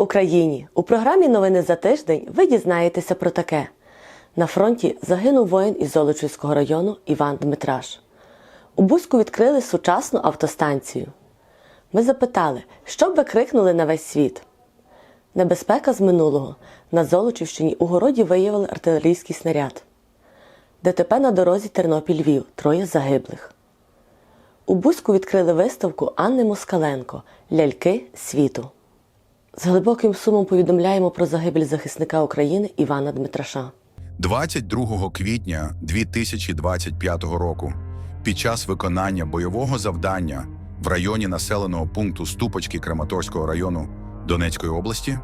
Україні! У програмі Новини за тиждень ви дізнаєтеся про таке. На фронті загинув воїн із Золочівського району Іван Дмитраш. У Бузьку відкрили сучасну автостанцію. Ми запитали, що б ви крикнули на весь світ. Небезпека з минулого. На Золочівщині у городі виявили артилерійський снаряд. ДТП на дорозі Тернопіль-Львів. Троє загиблих. У Бузьку відкрили виставку Анни Москаленко Ляльки світу. З глибоким сумом повідомляємо про загибель захисника України Івана Дмитраша. 22 квітня 2025 року під час виконання бойового завдання в районі населеного пункту Ступочки Краматорського району Донецької області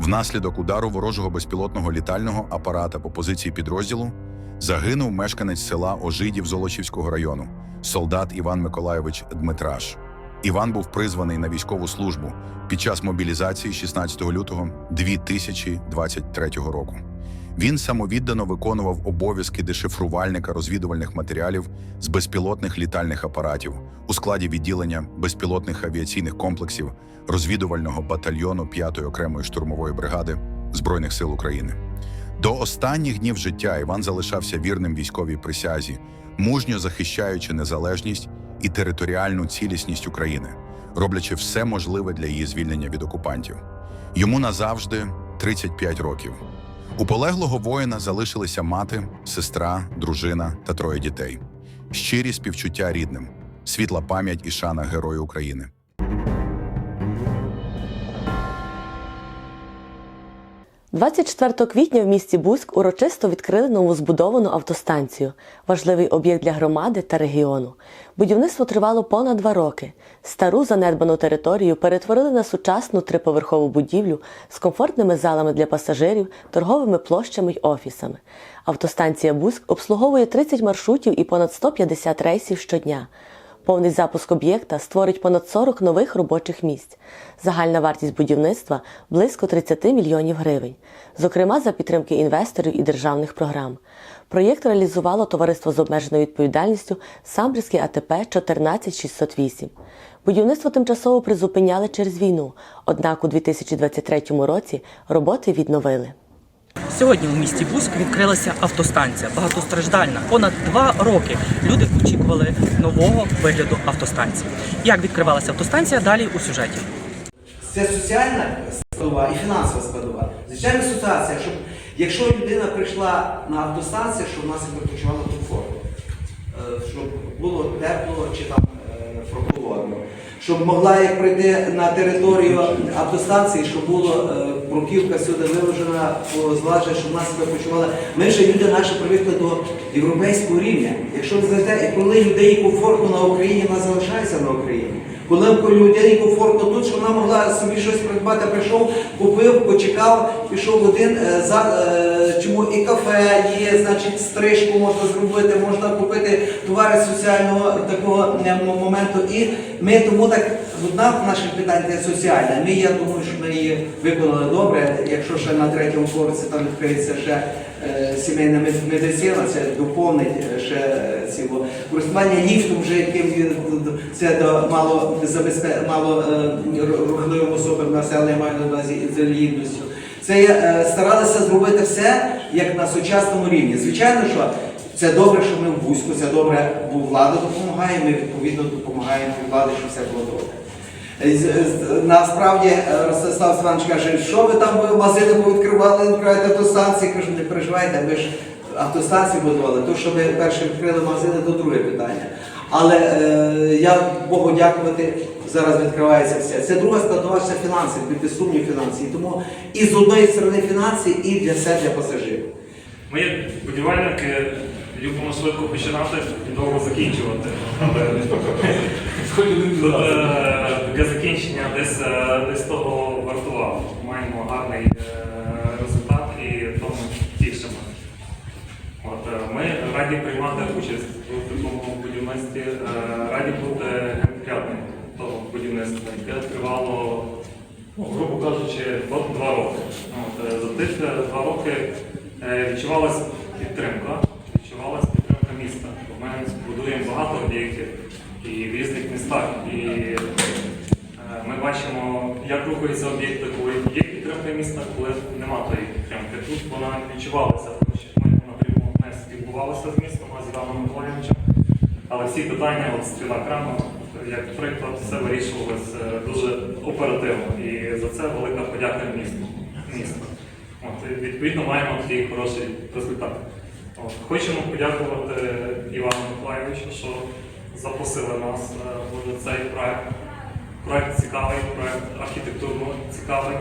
внаслідок удару ворожого безпілотного літального апарата по позиції підрозділу загинув мешканець села Ожидів Золочівського району, солдат Іван Миколайович Дмитраш. Іван був призваний на військову службу під час мобілізації 16 лютого 2023 року. Він самовіддано виконував обов'язки дешифрувальника розвідувальних матеріалів з безпілотних літальних апаратів у складі відділення безпілотних авіаційних комплексів розвідувального батальйону 5-ї окремої штурмової бригади Збройних сил України. До останніх днів життя Іван залишався вірним військовій присязі, мужньо захищаючи незалежність і територіальну цілісність України, роблячи все можливе для її звільнення від окупантів. Йому назавжди 35 років. У полеглого воїна залишилися мати, сестра, дружина та троє дітей. Щирі співчуття рідним, світла пам'ять і шана Герою України. – 24 квітня в місті Бузьк урочисто відкрили новозбудовану автостанцію, важливий об'єкт для громади та регіону. Будівництво тривало понад два роки. Стару занедбану територію перетворили на сучасну триповерхову будівлю з комфортними залами для пасажирів, торговими площами й офісами. Автостанція Бузьк обслуговує 30 маршрутів і понад 150 рейсів щодня. Повний запуск об'єкта створить понад 40 нових робочих місць. Загальна вартість будівництва близько 30 мільйонів гривень, зокрема за підтримки інвесторів і державних програм. Проєкт реалізувало товариство з обмеженою відповідальністю Самбірський АТП 14608. Будівництво тимчасово призупиняли через війну, однак у 2023 році роботи відновили. Сьогодні у місті Бузьк відкрилася автостанція багатостраждальна. Понад два роки люди очікували нового вигляду автостанції. Як відкривалася автостанція? Далі у сюжеті. Це соціальна складова і фінансова складова. Звичайно, ситуація, щоб якщо людина прийшла на автостанцію, щоб вона себе почувала комфортно, Е, щоб було тепло чи там е, прохолодно, щоб могла як прийти на територію автостанції, щоб було е, бруківка сюди виложена, злажена, щоб вона себе почувала. Ми вже люди наші привикли до європейського рівня. Якщо ви знаєте, коли людей комфортно на Україні, вона залишається на Україні. Коли людині комфортно тут, що вона могла собі щось придбати, прийшов, купив, почекав, пішов один е, за е, чому і кафе є, значить, стрижку можна зробити, можна купити товари соціального такого моменту. І ми тому так одна з наших питань це соціальна. Ми я думаю, що ми її виконали добре. Якщо ще на третьому поверсі там відкриється ще е, сімейна медицина, це доповнить е, ще е, ціло користування ліфтом, вже яким це до мало забезпе мало е, рухливим особам населення маю на увазі інвалідністю. Це е, старалися зробити все як на сучасному рівні. Звичайно, що це добре, що ми в Бузьку, це добре, бо влада допомагає, ми відповідно допомагаємо владі, щоб все було добре. Насправді е, Ростислав Іванович каже, що ви там ви магазини повідкривали, відкриваєте автостанції. Кажу, не переживайте, ви ж автостанції будували. То, що ви перше відкрили магазини, то друге питання. Але е, я Богу дякувати, зараз відкривається все. Це друга складова це фінанси, без сумнів фінанси. Тому і з одної сторони фінанси, і для себе, для пасажирів. Ми, як будівельники, любимо швидко починати і довго закінчувати. Але е, закінчення десь, е, десь того вартувало. Маємо гарний е, результат і тому тішимо. От, е, ми раді приймати участь у такому будівництві, раді бути генпіатним того будівництва, яке тривало, ну, грубо кажучи, два роки. От, е, за тих два роки відчувалася підтримка, відчувалася підтримка міста. Ми будуємо багато об'єктів і в різних містах. І е, ми бачимо, як рухаються об'єкти, коли є підтримка міста, коли нема тої підтримки. Тут вона відчувалася, тому що ми напряму не спілкувалися з містом, а з Іваном Миколаївичем. Але всі питання, от стріла крану, як приклад, все вирішувалось е, дуже оперативно. І за це велика подяка місту. місту. От, відповідно маємо такий хороший результат. От, хочемо подякувати Івану Миколаївичу, що запросили нас е, в цей проект. Проект цікавий, проект архітектурно цікавий.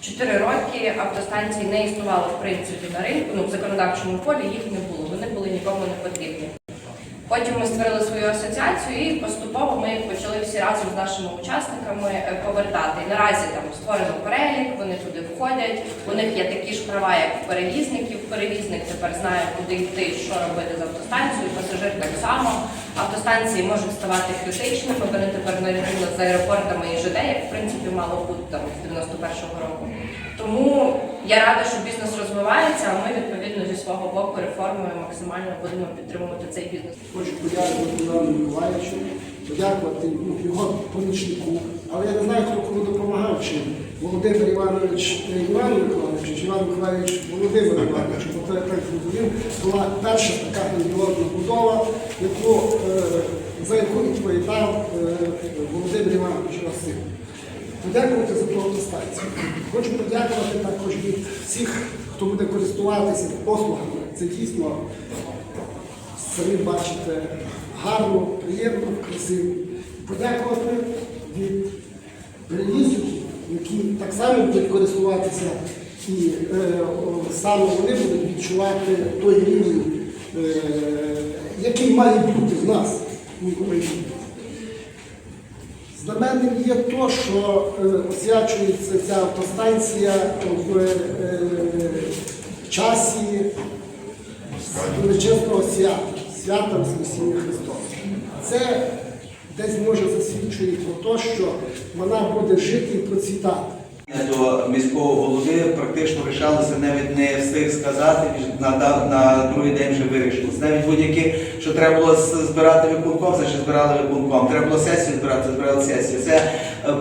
Чотири роки автостанції не існувало в принципі на ринку, ну в законодавчому полі їх не було, вони були нікому не потрібні. Потім ми створили свою асоціацію і поступово ми почали всі разом з нашими учасниками е, повертати. Наразі там створено перелік, вони туди входять. У них є такі ж права, як в перевізників. Перевізник тепер знає, куди йти, що робити з автостанцією. Пасажир так само. Автостанції можуть ставати критичними. Вони тепер на з аеропортами і ЖД, як в принципі мало бути там з 91-го року. Тому я рада, що бізнес розвивається, а ми відповідно зі свого боку реформою максимально будемо підтримувати цей бізнес. Хочу подякувати Івану Миколаївичу, подякувати ну, його помічнику. Але я не знаю, хто кому допомагав, чи Володимир Іванович Іван Миколаївич, Іван Миколаївич Володимир Іванович, бо це так зрозумів, була перша така грандіозна будова, яку, е, за яку відповідав е, Володимир Іванович Василь. Подякувати за ту автостанцію. Хочу подякувати також від всіх, хто буде користуватися послугами. Це дійсно самі бачите гарно, приємно, красиво. Подякувати від перевізників, які так само будуть користуватися, і е, саме вони будуть відчувати той рівень, е, який має бути в нас в Україні. Знаменним є то, що е, освячується ця автостанція в е, часі величезного свята, свята Воскресіння Христова. Це десь може засвідчує про те, що вона буде жити і процвітати. До міського голови практично рішалося, навіть не встиг сказати, на, на, другий день вже вирішилося. Навіть будь-які, що треба було збирати виконком, значить збирали виконком. Треба було сесію збирати, збирали сесію. Це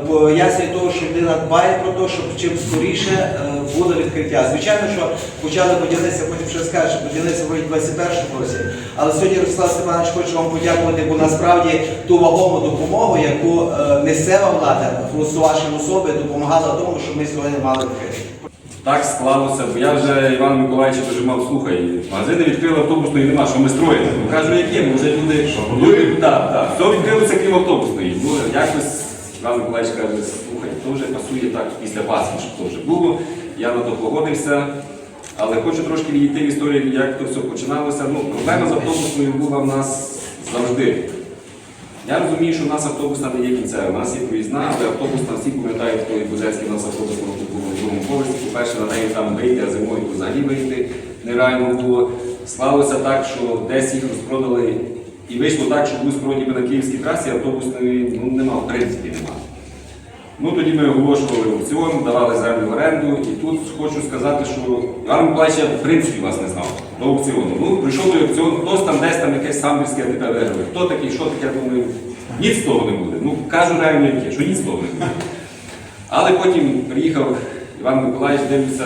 пояснює того, що людина дбає про те, щоб чим скоріше е, було відкриття. Звичайно, що почали будівництво, потім ще скаже, що будівництво в 21 році. Але сьогодні Руслан Степанович хочу вам подякувати, бо насправді ту вагому допомогу, яку е, місцева влада в вашій особі допомагала тому, щоб ми сьогодні мали відкрити. Так склалося, бо я вже Іван Миколаївич дуже мав слухай. Магазини відкрили автобусної нема, що ми строїмо. Ну, кажу, як є, може люди. люди так, так. Все відкрилося крім автобусної. Ну, якось Іван Миколаївич каже, слухай, то вже пасує так після Пасхи, щоб то вже було. Я на то погодився. Але хочу трошки відійти в історію, як то все починалося. Ну, проблема з автобусною була в нас завжди. Я розумію, що в нас автобусна не є кінцева, у нас є проїзна, але автобусна всі пам'ятають, коли Бузецький у нас автобус на другому поверсі. По-перше, на неї там вийти, а зимою взагалі вийти нереально було. Склалося так, що десь їх розпродали, і вийшло так, що був вроді на київській трасі, автобусної ну, нема, в принципі нема. Ну тоді ми оголошували аукціон, давали землю в оренду, і тут хочу сказати, що Іван Миколаївич, я в принципі вас не знав до аукціону. Ну, прийшов до аукціону, хтось там десь там якесь самбірське АТП виграв. Хто такий, що таке, я думаю, ніц з того не буде. Ну, кажу реально яке, що ніц з того не буде. Але потім приїхав Іван Миколаївич, дивлюся,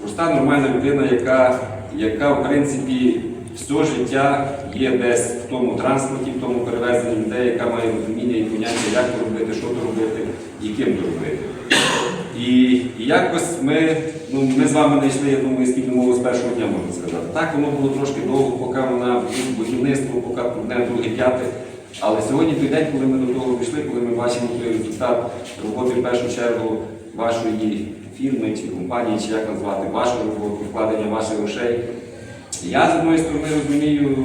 проста нормальна людина, яка, яка в принципі все життя є десь в тому транспорті, в тому перевезенні людей, яка має розуміння і поняття, як то робити, що то робити і ким то робити. І, і якось ми, ну, ми з вами знайшли, я думаю, спільну мову з першого дня, можна сказати. Так, воно було трошки довго, поки вона будівництво, поки одне, друге, п'яте. Але сьогодні той день, коли ми до того пішли, коли ми бачимо той результат роботи в першу чергу вашої фірми чи компанії, чи як назвати, роботи, вкладення ваших грошей. Я з одної сторони розумію,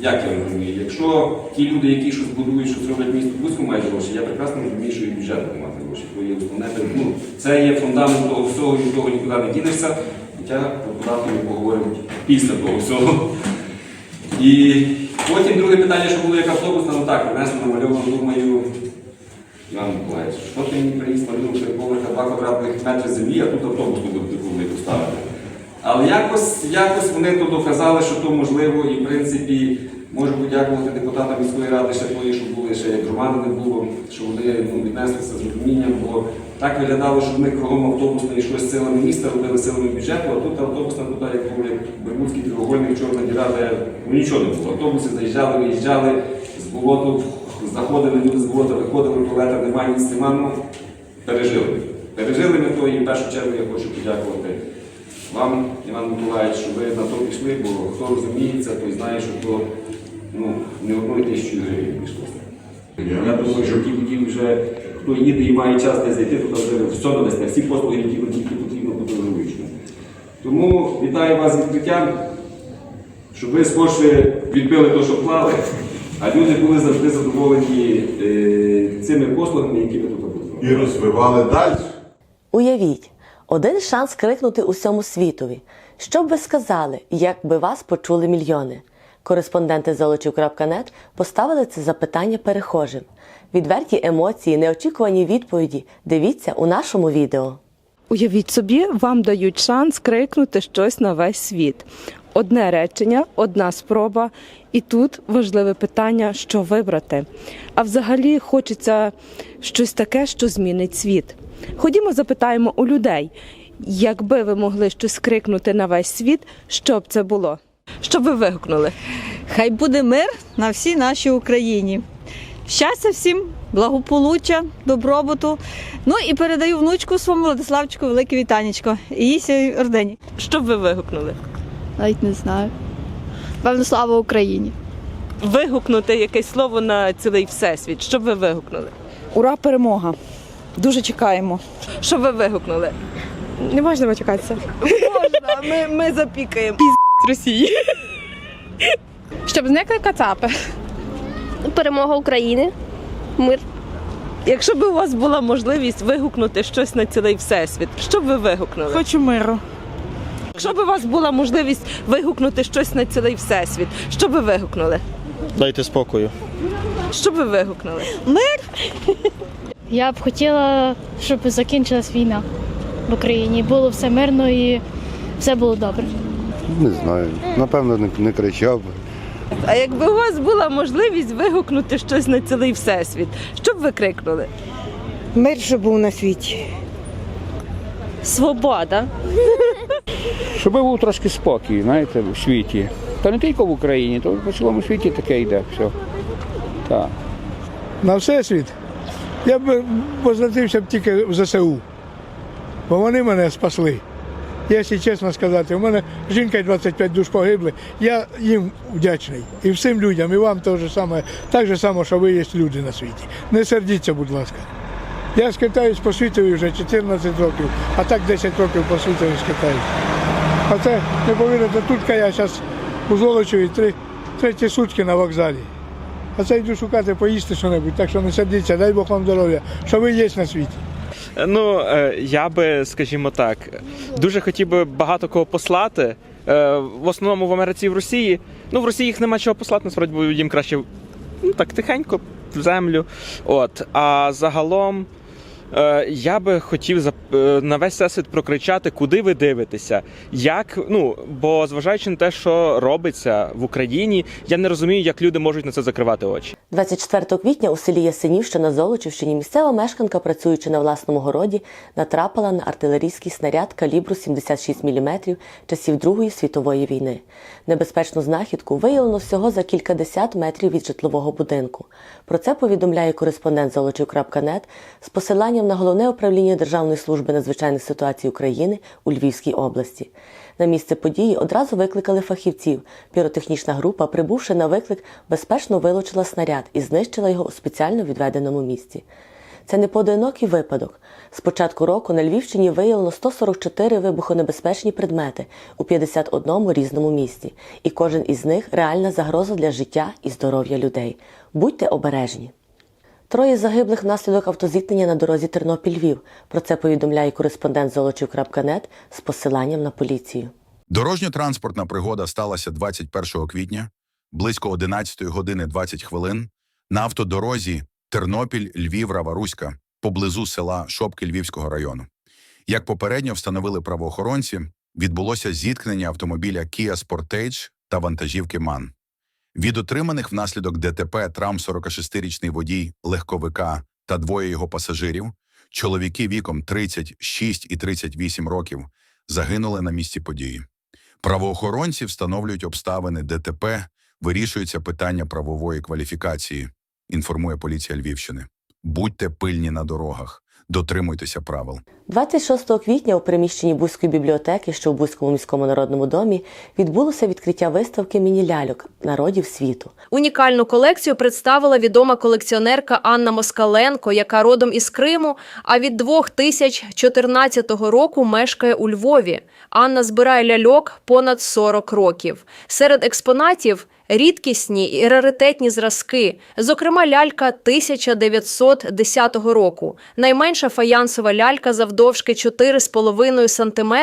як я розумію, якщо ті люди, які щось будують, щось роблять місто Бузьку, мають гроші, я прекрасно розумію, що і бюджет буде мати гроші. То є основне, ну, це є фундамент того всього, від того нікуди не дінешся. Хоча про податки ми поговоримо після того всього. І потім друге питання, що було як автобусна, ну так, принесли намальовано, думаю, Іван Миколаївич, що ти мені приніс малюнок три поверха, два квадратних метри землі, а тут автобусну буде таку велику ставити. Але якось, якось вони то доказали, що то можливо, і в принципі можу подякувати депутатам міської ради ще тої, що були, ще як Романа не було, що вони ну, віднеслися з розумінням, бо Так виглядало, що вони кругом автобусної щось силами міста робили силами бюджету, а тут автобусна туди, як був як Бермудський треугольник, чорна діра, де ну, нічого не було. Автобуси заїжджали, виїжджали, з болоту заходили, люди з болота виходили, туалета немає, ніц нема, ну, пережили. Пережили ми то і в першу чергу я хочу подякувати вам, Іван Миколаївич, що ви на то пішли, бо хто розуміється, той знає, що то ну, не одної тисячі гривень пішло. Я думаю, що ті водії вже, хто їде і має час десь зайти, то вже все додасте, всі послуги, які вам тільки потрібно бути зручно. Тому вітаю вас з відкриттям, щоб ви скорше відбили те, що клали, а люди були завжди задоволені е, цими послугами, які ви тут робили. і розвивали далі. Уявіть, один шанс крикнути усьому світові. Що б ви сказали, якби вас почули мільйони? Кореспонденти золочів.нет поставили це запитання перехожим. Відверті емоції, неочікувані відповіді. Дивіться у нашому відео. Уявіть собі, вам дають шанс крикнути щось на весь світ. Одне речення, одна спроба, і тут важливе питання, що вибрати. А взагалі хочеться щось таке, що змінить світ. Ходімо, запитаємо у людей, якби ви могли щось крикнути на весь світ, що б це було? Що б ви вигукнули? Хай буде мир на всій нашій Україні. Щастя всім, благополуччя, добробуту. Ну і передаю внучку своєму Владиславчику велике вітанечко. І їй сій ордені. Що б ви вигукнули? Навіть не знаю. Певно, слава Україні. Вигукнути якесь слово на цілий всесвіт. Що б ви вигукнули? Ура, перемога! Дуже чекаємо. Що ви вигукнули? Не можна матюкатися. Можна, ми, ми запікаємо. Піз Росії. Щоб зникли кацапи. Перемога України. Мир. Якщо б у вас була можливість вигукнути щось на цілий всесвіт, що б ви вигукнули? Хочу миру. Якщо б у вас була можливість вигукнути щось на цілий всесвіт, що б ви вигукнули? Дайте спокою. Що б ви вигукнули? Я б хотіла, щоб закінчилась війна в Україні. Було все мирно і все було добре. Не знаю. Напевно, не, не кричав би. А якби у вас була можливість вигукнути щось на цілий всесвіт, що б ви крикнули? Мир, щоб був на світі. Свобода. Щоб був трошки спокій, знаєте, у світі. Та не тільки в Україні, то по цілому світі таке йде. Все. Так. На всесвіт я б возвратився б тільки в ЗСУ, бо вони мене спасли. Якщо чесно сказати, у мене жінка і 25 душ погибли, я їм вдячний. І всім людям, і вам теж саме, так же само, що ви є люди на світі. Не сердіться, будь ласка. Я скитаюсь по світові вже 14 років, а так 10 років по світові скитаюсь. А це не повірите, тут я зараз у Золочеві три, треті сутки на вокзалі. А це йду шукати поїсти що-небудь, так що не сердіться, дай Бог вам здоров'я, що ви є на світі. Ну, я би, скажімо так, дуже хотів би багато кого послати. В основному в Америці і в Росії. Ну, в Росії їх нема чого послати, насправді, їм краще ну, так тихенько в землю. От. А загалом я би хотів зап- е, на весь всесвіт прокричати, куди ви дивитеся. Як, ну, бо зважаючи на те, що робиться в Україні, я не розумію, як люди можуть на це закривати очі. 24 квітня у селі Ясенів, що на Золочівщині, місцева мешканка, працюючи на власному городі, натрапила на артилерійський снаряд калібру 76 мм часів Другої світової війни. Небезпечну знахідку виявлено всього за кількадесят метрів від житлового будинку. Про це повідомляє кореспондент Золочів.нет з посиланням на головне управління Державної служби надзвичайних ситуацій України у Львівській області. На місце події одразу викликали фахівців. Піротехнічна група, прибувши на виклик, безпечно вилучила снаряд і знищила його у спеціально відведеному місці. Це не поодинокий випадок. З початку року на Львівщині виявлено 144 вибухонебезпечні предмети у 51 різному місці, і кожен із них реальна загроза для життя і здоров'я людей. Будьте обережні. Троє загиблих внаслідок автозіткнення на дорозі Тернопіль-Львів. Про це повідомляє кореспондент Золочів.нет з посиланням на поліцію. Дорожньо-транспортна пригода сталася 21 квітня близько 11 години 20 хвилин на автодорозі Тернопіль, Львів, Раваруська поблизу села Шопки Львівського району. Як попередньо встановили правоохоронці, відбулося зіткнення автомобіля Kia Sportage та вантажівки МАН. Від отриманих внаслідок ДТП травм 46-річний водій легковика та двоє його пасажирів, Чоловіки віком 36 і 38 років загинули на місці події. Правоохоронці встановлюють обставини ДТП, вирішується питання правової кваліфікації, інформує поліція Львівщини. Будьте пильні на дорогах, дотримуйтеся правил. 26 квітня у приміщенні Бузької бібліотеки, що в Бузькому міському народному домі, відбулося відкриття виставки міні-ляльок народів світу. Унікальну колекцію представила відома колекціонерка Анна Москаленко, яка родом із Криму, а від 2014 року мешкає у Львові. Анна збирає ляльок понад 40 років. Серед експонатів рідкісні і раритетні зразки, зокрема лялька 1910 року, найменша фаянсова лялька завдовжки 4,5 см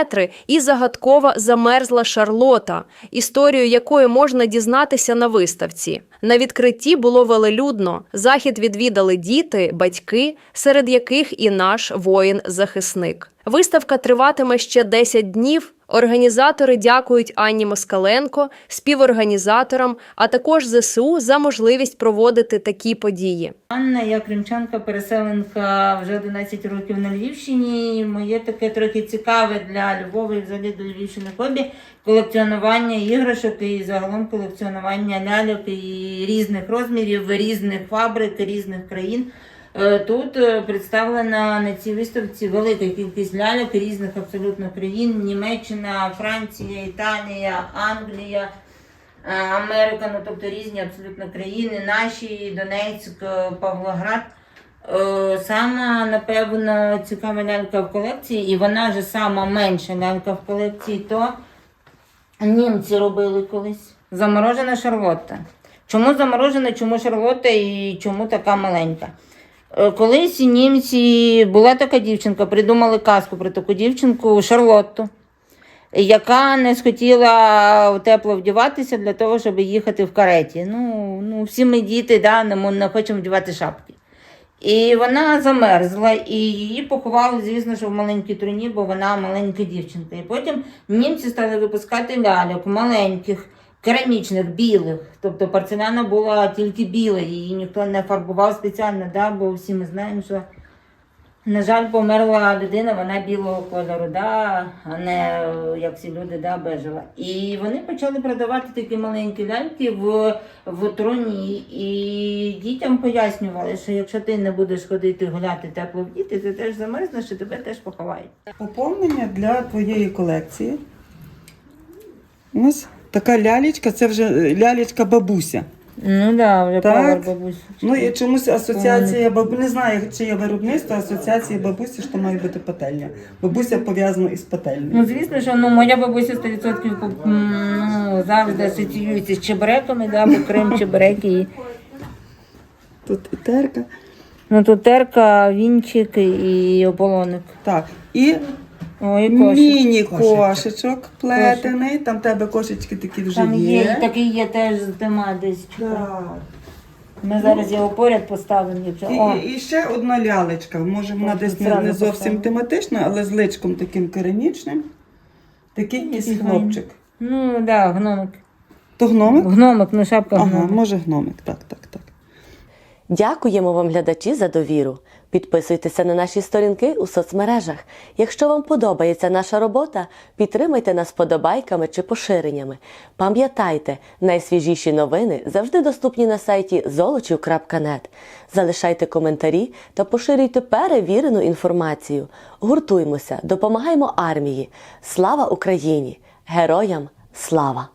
і загадкова замерзла Шарлота, історію якої можна дізнатися на виставці. На відкритті було велелюдно. Захід відвідали діти, батьки, серед яких і наш воїн-захисник. Виставка триватиме ще 10 днів. Організатори дякують Анні Москаленко, співорганізаторам, а також ЗСУ за можливість проводити такі події. Анна, я кримчанка, переселенка вже 11 років на Львівщині. Моє таке трохи цікаве для Львова і взагалі до Львівщини хобі колекціонування іграшок і загалом колекціонування ляльок і різних розмірів, різних фабрик, різних країн. Е, Тут е, представлена на цій виставці велика кількість ляльок різних абсолютно країн: Німеччина, Франція, Італія, Англія. Е, Америка, ну тобто різні абсолютно країни, наші, Донецьк, Павлоград. Сама, напевно, цікава лялька в колекції, і вона ж сама менша лялька в колекції, то німці робили колись. Заморожена Шарлотта. Чому заморожена, чому Шарлотта і чому така маленька? Е, Колись німці була така дівчинка, придумали казку про таку дівчинку Шарлотту яка не схотіла тепло вдіватися для того, щоб їхати в кареті. Ну, ну всі ми діти да, не, не хочемо вдівати шапки. І вона замерзла, і її поховали, звісно, що в маленькій труні, бо вона маленька дівчинка. І потім німці стали випускати ляльок маленьких, керамічних, білих. Тобто порцеляна була тільки біла, її ніхто не фарбував спеціально, да, бо всі ми знаємо, що на жаль, померла людина, вона білого кольору, да, а не як всі люди, да, бежева. І вони почали продавати такі маленькі ляльки в, в троні. І дітям пояснювали, що якщо ти не будеш ходити гуляти тепло в діти, ти теж замерзнеш і тебе теж поховають. Поповнення для твоєї колекції. Ось така лялечка, це вже е, лялечка бабуся. Ну да, вже Так. бабусь. Ну і чомусь асоціація бабу не знаю, чи є виробництво, асоціація бабусі, що має бути пательня. Бабуся пов'язана із пательнею. Ну, звісно, що ну, моя бабуся 100% м, ну, завжди асоціюється з чебуреками, да, бо Крим чебуреки. І... Тут і терка. Ну, тут терка, вінчик і ополоник. Так. І Ой, міні-кошечок плетений, там в тебе кошечки такі вже Там є, є. і такий є теж з дима десь. Так. Ми зараз його поряд поставимо. О, І, і ще одна лялечка. Може, вона Так, десь не, зразу не зовсім поставимо. тематична, але з личком таким керамічним. Такий якийсь хлопчик. ну, так, да, гномик. То гномик? Гномик, ну шапка Ага, гномик. може гномик, так, так, так. Дякуємо вам, глядачі, за довіру. Підписуйтеся на наші сторінки у соцмережах. Якщо вам подобається наша робота, підтримайте нас подобайками чи поширеннями. Пам'ятайте, найсвіжіші новини завжди доступні на сайті золочів.нет. Залишайте коментарі та поширюйте перевірену інформацію. Гуртуймося, допомагаємо армії. Слава Україні! Героям слава!